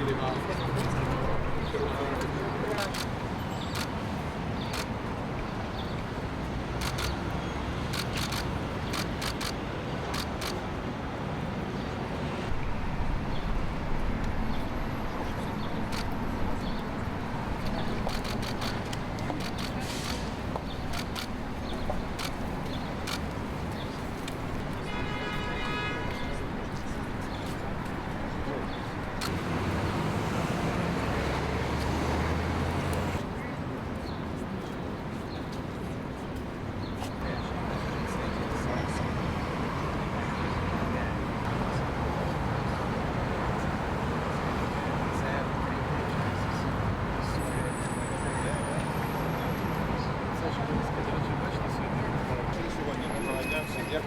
Yeni bir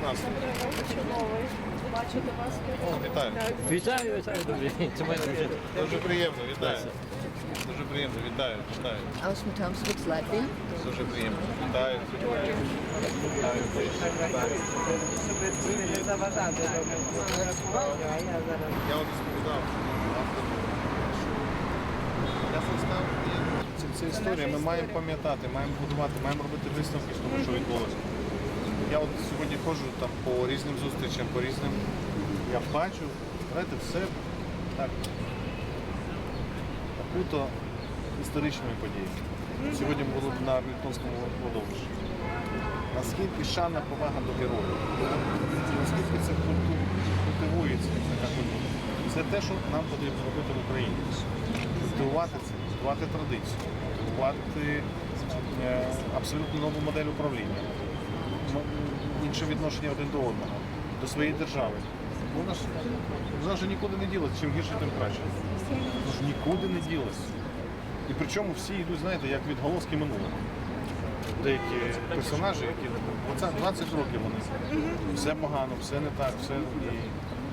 настрій? Чудовий. Бачити вас. О, вітаю. Вітаю, вітаю, добрий день. Це моя дружина. Дуже приємно, вітаю. Дуже приємно, вітаю, вітаю. Aus dem Tomswitz Latvia. Дуже приємно. Вітаю. Вітаю. Я от розповідав. Я застав це, це історія. Ми маємо пам'ятати, маємо будувати, маємо робити висновки з того, що відбулося. Я от сьогодні ходжу там по різним зустрічам, по різним. Я бачу, знаєте, все так окуто історичними подіями. Сьогодні було на Армітонському кладовищі. Наскільки шана повага до героїв, наскільки це культивується, така культура. Це те, що нам потрібно робити в Україні. Культивувати це, культивувати традицію, культивувати е, абсолютно нову модель управління, інше відношення один до одного, до своєї держави. Вона ж, вона ж нікуди не ділиться, чим гірше, тим краще. Вона ж нікуди не ділася. І причому всі йдуть, знаєте, як відголоски минулого. Деякі персонажі, які оце 20 років вони. Все погано, все не так, все. І,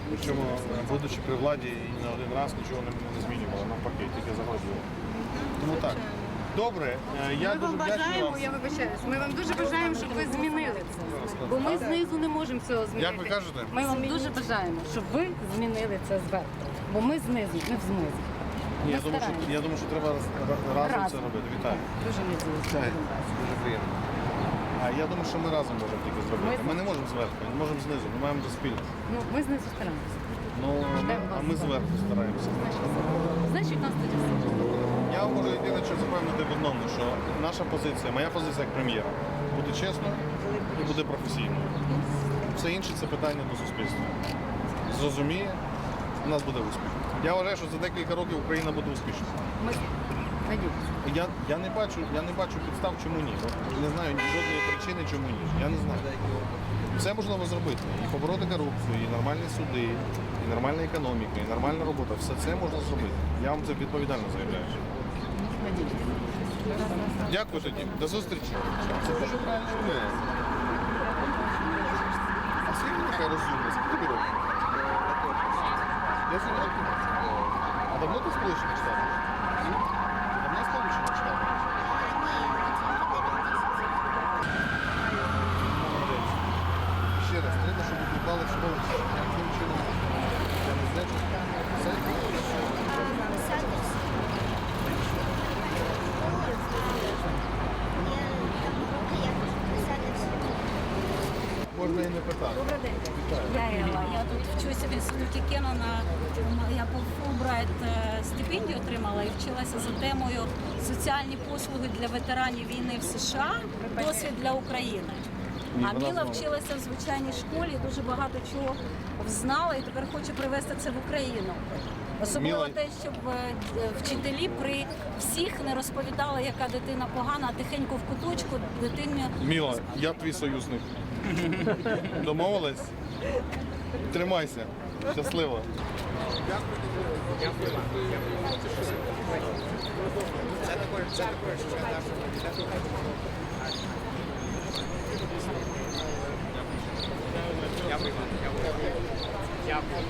причому, будучи при владі, і не один раз нічого не, не змінювали, навпаки, тільки загроджували. Тому так. Добре, е, я Ми дуже вам бажаємо, я вибачаюсь, ми вам дуже бажаємо, щоб ви змінили це. Бо ми знизу не можемо цього змінити. Як ви кажете? Ми вам дуже бажаємо, щоб ви змінили це зверху. Бо ми знизу, ми в змозі. Ні, я думаю, що, я думаю, що треба раз- раз- разом це робити. Вітаю. Дуже. Так, дуже приємно. А я думаю, що ми разом можемо тільки зробити. Ми- Ми не можемо зверху, ми не можемо знизу, ми маємо до спільно. Ну, ми знизу стараємося. Ну, а ми зверху стараємося. Значить, у нас тоді все. Я можу єдине, що запевнити в одному, що наша позиція, моя позиція як прем'єра, буде чесною і буде професійною. Все інше це питання до суспільства. Зрозуміє, у нас буде успіх. Я вважаю, що за декілька років Україна буде успішна. Ми надіємося. Я, я не бачу, я не бачу підстав, чому ні. Не знаю ні жодної причини, чому ні. Я не знаю. Все можливо зробити. І побороти корупцію, і нормальні суди, і нормальна економіка, і нормальна робота. Все це можна зробити. Я вам це відповідально заявляю. Дякую тоді. До зустрічі. Це дуже правильно. А скільки така розумна? Скільки тобі років? Десять років? А давно ти в Сполучених Штатах? Давно в Сполучених Штатах? Молодець. Ще раз, треба, щоб викликали школу. Яким чином? Я не знаю, що це. Можна і не питати. Добрий день. Я Елла. Я тут вчуся в інституті Кеннона. Я по Фулбрайт е, стипендію отримала і вчилася за темою соціальні послуги для ветеранів війни в США. Досвід для України. А Міла вчилася в звичайній школі, дуже багато чого знала і тепер хочу привезти це в Україну. Особливо Міла- те, щоб е, вчителі при всіх не розповідали, яка дитина погана, а тихенько в куточку дитині Міла, я твій союзник. Домовились? Тримайся. Щасливо. Дякую. Дякую.